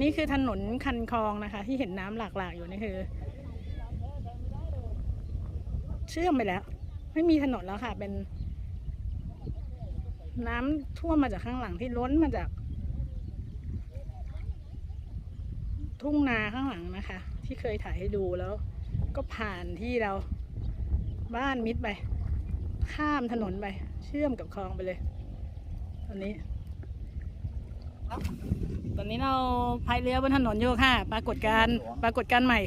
นี่คือถนนคันคลองนะคะ ที่เห็นน้ำหลากๆอยู่นี่คือ เชื่อมไปแล้ว ไม่มีถนนแล้วค่ะ เป็น น้ำท่วมมาจากข้างหลังที่ล้นมาจาก ทุ่งนาข้างหลังนะคะ ที่เคยถ่ายให้ดูแล้ว ก็ผ่านที่เราบ้านมิดไป ข้ามถนนไป เชื่อมกับคลองไปเลย ตอนนี้ ตอนนี้เราพายเรือบนถนนอยู่ค่ะ ปรากฏการณ์ปรากฏการณ์ใหม่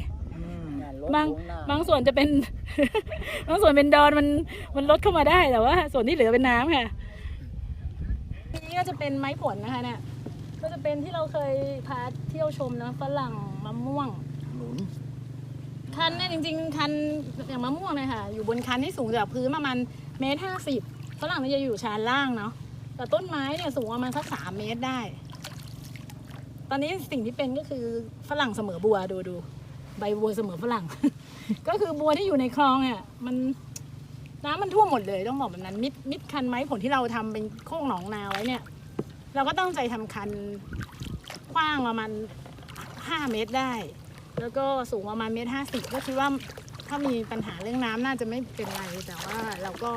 บางบางส่วนจะเป็น บางส่วนเป็นดอนมันมันลดเข้ามาได้แต่ว่า ส่วนที่เหลือเป็นน้ำค่ะทีนี้ก็จะเป็นไม้ผลนะคะเนี่ยก็จะเป็นที่เราเคยพาเที่ยวชมนะฝรั่งมะม่วงหนุนคันเนี่ยจริง ๆ คันอย่างมะม่วงเลยค่ะ อยู่บนคันที่สูงจากพื้นประมาณเมตรห้าสิบฝรั่งมันจะอยู่ชานล่างเนาะแต่ต้นไม้เนี่ยสูงประมาณสักสามเมตรได้ ตอนนี้สิ่งที่เป็นก็คือฝรั่งเสมอบัวดูดูใบบัวเสมอฝรั่ง ก็คือบัวที่อยู่ในคลองอะมันน้ำมันท่วมหมดเลยต้องบอกแบบนั้น มิดมิดคันไหมผลที่เราทำเป็นโค้งหนองนาไว้เนี่ย เราก็ตั้งใจทำคันกว้างประมาณห้าเมตรได้ แล้วก็สูงประมาณเมตรห้าสิบก็คิดว่าถ้ามีปัญหาเรื่องน้ำน่าจะไม่เป็นไร แต่ว่าเราก็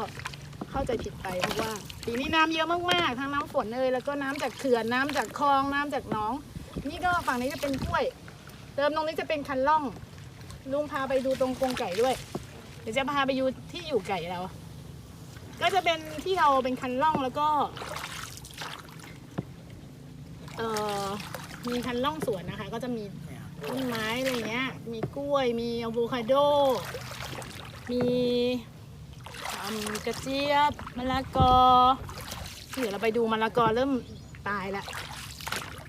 เข้าใจผิดไปเพราะว่าปีนี้น้ำเยอะมากๆทั้งน้ำฝนเลยแล้วก็น้ำจากเขื่อนน้ำจากคลองน้ำจากหนอง นี่ก็ฝั่งนี้จะเป็นกล้วย เติมตรงนี้จะเป็นคันล่อง ลุงพาไปดูตรงกรงไก่ด้วย เดี๋ยวจะพาไปดูที่อยู่ไก่เรา ก็จะเป็นที่เราเป็นคันล่องแล้วก็เอ่อมีคันล่องสวนนะคะ ก็จะมีต้นไม้อะไรเงี้ย มีกล้วย มีอะโวคาโด มีกระเจี๊ยบมะละกอเดี๋ยวเราไปดูมะละกอเริ่มตายละ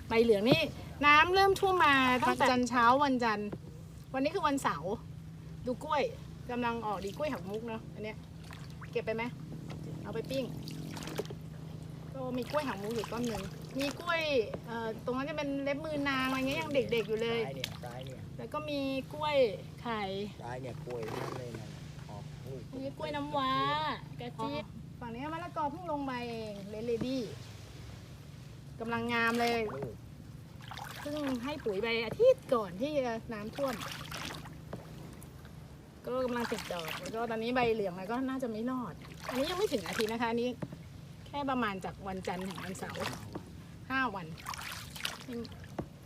ใบเหลืองนี่น้ำเริ่มท่วมมาตั้งแต่จันทร์เช้าวันจันทร์วันนี้คือวันเสาร์ดูกล้วยกำลังออกดีกล้วยหักมุกเนาะอันเนี้ยเก็บไปไหมเอาไปปิ้งก็มีกล้วยหางมุกอยู่ต้นหนึ่งมีกล้วยเอ่อตรงนั้นจะเป็นเล็บมือนางอะไรเงี้ยยังเด็ก ๆอยู่เลย ซ้ายเนี่ยซ้ายเนี่ยแล้วก็มีกล้วยไข่ซ้ายเนี่ยกล้วยนั่นเลยนั่นออกลูก มีกล้วยน้ำว้ากระจี๊บฝั่งนี้มะละกอเพิ่งลงมาเองเลเลดี้ กำลังงามเลยลูกเพิ่งให้ปุ๋ยไปอาทิตย์ก่อนที่น้ำท่วม ก็กำลังติดดอก แล้วก็ตอนนี้ใบเหลืองแล้วก็น่าจะไม่รอด อันนี้ยังไม่ถึงอาทิตย์นะคะนี้ แค่ประมาณจากวันจันทร์ถึงวันเสาร์ห้าวัน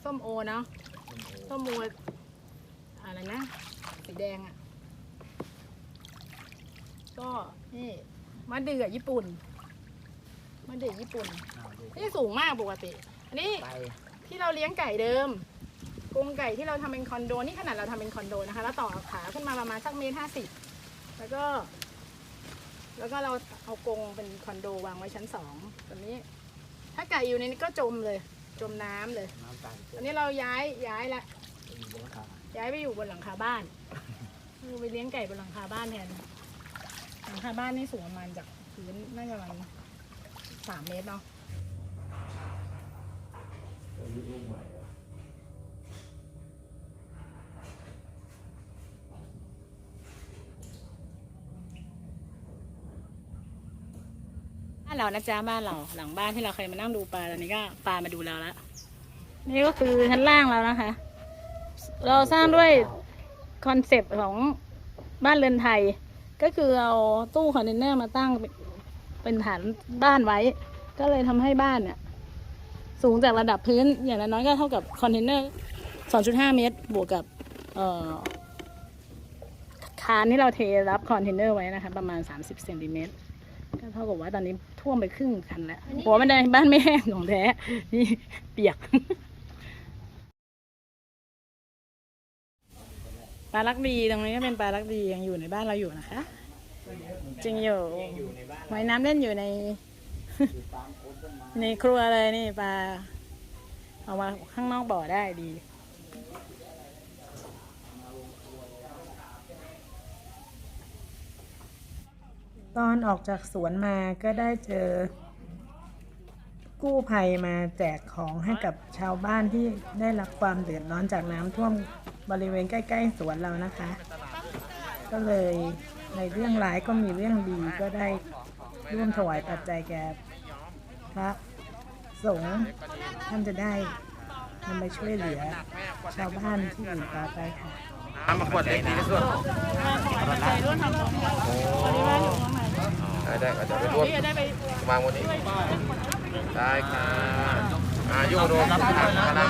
ส้มโอเนาะส้มโออะไรนะ สีแดงอะ่ะ ก็นี่มะเดื่อญี่ปุ่น มะเดื่อญี่ปุ่นอ้าวดูนี่สูงมากปกติ อันนี้ไปที่เราเลี้ยงไก่เดิมกรงไก่ที่เราทำเป็นคอนโดนี่ขนาดเราทำเป็นคอนโดนะคะ แล้วต่อขาขึ้นมาประมาณสักเมตรห้าสิบแล้วก็ แล้วก็เราเอากรงเป็นคอนโดวางไว้ชั้นสองแบบนี้ ถ้าไก่อยู่ในนี้ก็จมเลย จมน้ำเลยน้ำตาลตอนนี้เราย้ายย้ายละมีเยอะค่ะย้ายไปอยู่บนหลังคาบ้านคือไปเลี้ยงไก่บนหลังคาบ้านแทนหลังคาบ้านนี่สูงประมาณจากพื้นน่าจะประมาณ สามเมตรเนาะบ้านเรานะจ๊ะบ้านเราหลังบ้านที่เราเคยมานั่งดูปลาตอนนี้ก็ปลามาดูเราแล้วนี่ก็คือชั้นล่างแล้วนะคะ เราสร้างด้วยคอนเซปต์ของบ้านเรือนไทย ก็คือเอาตู้คอนเทนเนอร์มาตั้ง เป็นฐานบ้านไว้ ก็เลยทำให้บ้านเนี่ย สูงจากระดับพื้นอย่างน้อยก็เท่ากับคอนเทนเนอร์ 2.5 เมตร บวกกับเอ่อคานที่เราเทรับคอนเทนเนอร์ไว้นะคะ ประมาณ 30เซนติเมตรก็เท่ากับว่าตอนนี้ท่วมไปครึ่งคันแล้วหัวบันได้บ้านไม่แห้งของแท้นี่เปียกปลาลักดีตรงนี้ก็เป็นปลาลักดียังอยู่ในบ้านเราอยู่นะคะ จริงอยู่ในบ้านว่ายน้ำเล่นอยู่ใน ในครัวเลยนี่ปลาเอามาข้างนอกบ่อได้ดีตอนออกจากสวนมาก็ได้เจอ กู้ภัยมาแจกของให้กับชาวบ้านที่ได้รับความเดือดร้อนจากน้ำท่วมบริเวณใกล้ ๆ สวนเรานะคะ ก็เลย ในเรื่องร้ายก็มีเรื่องดีก็ได้ร่วมถวายปัจจัยแก่พระสงฆ์ท่านจะได้นำมาช่วยเหลือ ชาวบ้านที่อื่นต่อไปค่ะน้ำมากดเล็กดีที่สุดใจร่วมทำบุญตอนนี้านอยู่ตรงไหนได้ได้ก็จะไปร่วมวางวันนี้ ได้ค่ะอายุโรครับทางคณะ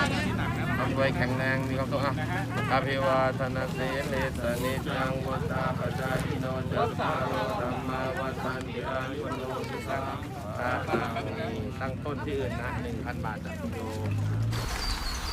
ทำด้วยแข็งแรงมีความสุขอะอภิวาทนาสีลิสนิจังวุตา ปจายิโนจัตตารโอธรรมาวัฏันติอายุโนสุขังอาตาตั้งต้นที่อื่นนะหนึ่งพันบาทจากโยม